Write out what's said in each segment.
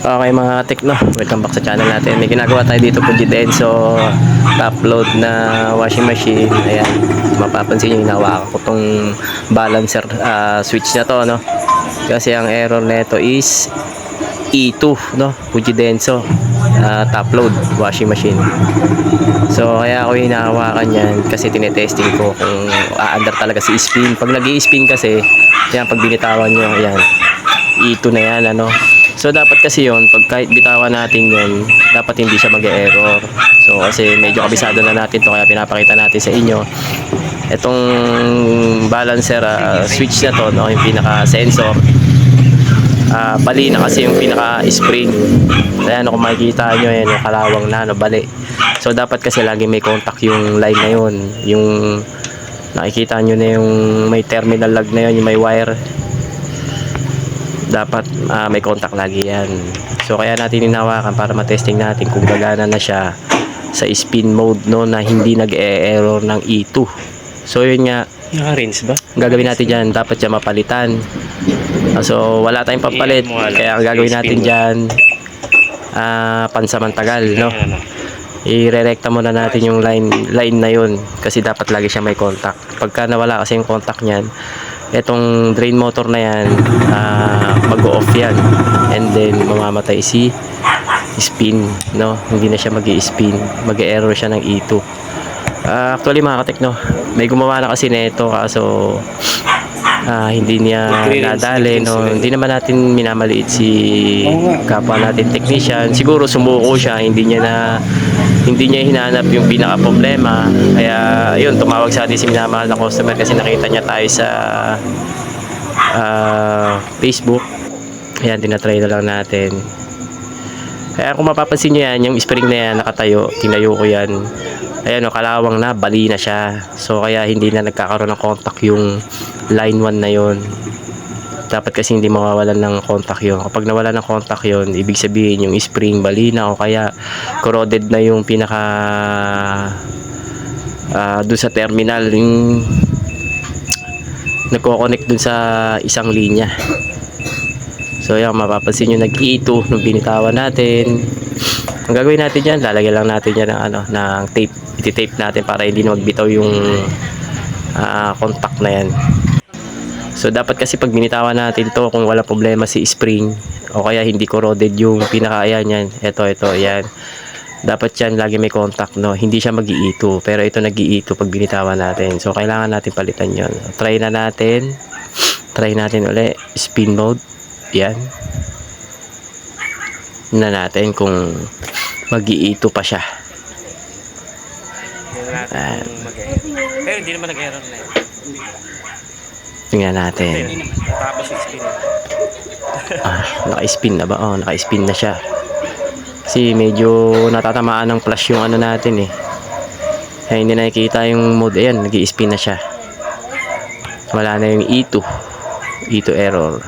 Okay mga tekno, welcome back sa channel natin. May ginagawa tayo dito po Denso upload na washing machine. Ayan, mapapansin nyo hinawakan ko tong balancer ah, switch na to, no? Kasi ang error nito is E2, no? Fuji Denso uh, top load washing machine. So, kaya ako hinahawakan yan kasi tinetesting ko kung aandar talaga si spin. Pag nag spin kasi, yan, pag binitawan nyo, ayan, E2 na yan, ano. So, dapat kasi yon pag kahit bitawan natin yon dapat hindi siya mag-error. So, kasi medyo kabisado na natin to kaya pinapakita natin sa inyo. Itong balancer ah, switch na to, no, yung pinaka-sensor, ah bali na kasi yung pinaka-spring. Ayan, kung makikita nyo, yan, yung kalawang na, no, bali. So, dapat kasi lagi may contact yung line na yun. Yung nakikita nyo na yung may terminal lag na yun, yung may wire. Dapat ah, may contact lagi yan. So, kaya natin hinawakan para matesting natin kung gagana na siya sa spin mode no na hindi nag-e-error ng E2. So, yun nga, Yung rinse ba? gagawin natin dyan, dapat siya mapalitan. Ah, So, wala tayong pampalit. Kaya ang gagawin natin dyan, ah, pansamantagal, no? Ano. I-rerekta muna natin yung line, line na yun. Kasi dapat lagi siya may contact. Pagka nawala kasi yung contact niyan, etong drain motor na yan, ah, mag-off yan. And then, mamamatay si spin, no? Hindi na siya mag spin Mag-error siya ng E2. Ah, actually mga katekno, may gumawa na kasi nito kaso ah, hindi niya nadali no. Hindi naman natin minamaliit si kapwa natin technician. Siguro sumuko siya, hindi niya na hindi niya hinanap yung pinaka problema. Kaya yun, tumawag sa atin si minamahal na customer kasi nakita niya tayo sa ah, Facebook. Ayan, tinatry na lang natin. Kaya kung mapapansin nyo yan, yung spring na yan, nakatayo, tinayo ko yan. Ayan o, kalawang na, bali na siya. So, kaya hindi na nagkakaroon ng contact yung line 1 na yon dapat kasi hindi mawawalan ng contact yon kapag nawala ng contact yon ibig sabihin yung spring bali na o kaya corroded na yung pinaka ah doon sa terminal yung nagko-connect dun sa isang linya. So yan mapapansin nyo nag E2 nung binitawan natin. Ang gagawin natin dyan lalagyan lang natin dyan ng, ano, ng tape. Iti-tape natin para hindi na magbitaw yung ah, contact na yan So dapat kasi pag binitawan natin to kung wala problema si spring o kaya hindi corroded yung pinaka ayan yan. Ito ito ayan. Dapat yan lagi may contact no. Hindi siya mag-i-E2 pero ito nag-i-E2 pag binitawan natin. So kailangan natin palitan yon. Try na natin. Try natin uli spin mode. Yan. Na natin kung mag-i-E2 pa siya. Pero hindi naman nag-error na yun. Tingnan natin. Tapos spin. Ah, naka-spin na ba? Oh, naka-spin na siya. Kasi medyo natatamaan ng flash yung ano natin eh. Kaya hindi nakikita yung mode. Ayan, nag spin na siya. Wala na yung E2. E2 error.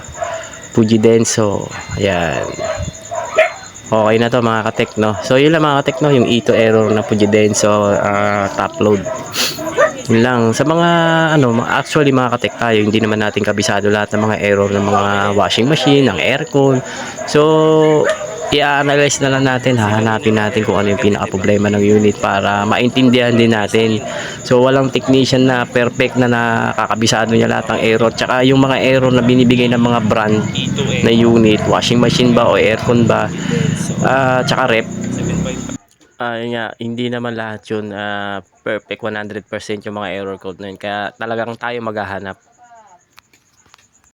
Fuji Denso. Ayan. Okay na to mga katek no. So yun lang mga katek no, yung E2 error na Fuji Denso ah, top load. Yun lang. Sa mga, ano, actually mga katek tayo, hindi naman natin kabisado lahat ng mga error ng mga washing machine, ng aircon. So, i-analyze na lang natin, hahanapin natin kung ano yung pinaka-problema ng unit para maintindihan din natin. So, walang technician na perfect na nakakabisado niya lahat ng error. Tsaka yung mga error na binibigay ng mga brand E2 na unit, washing machine ba o aircon ba, ah, tsaka rep, 7.5. Ah, yun nga, hindi naman lahat yun ah, perfect 100% yung mga error code na yun. Kaya talagang tayo maghahanap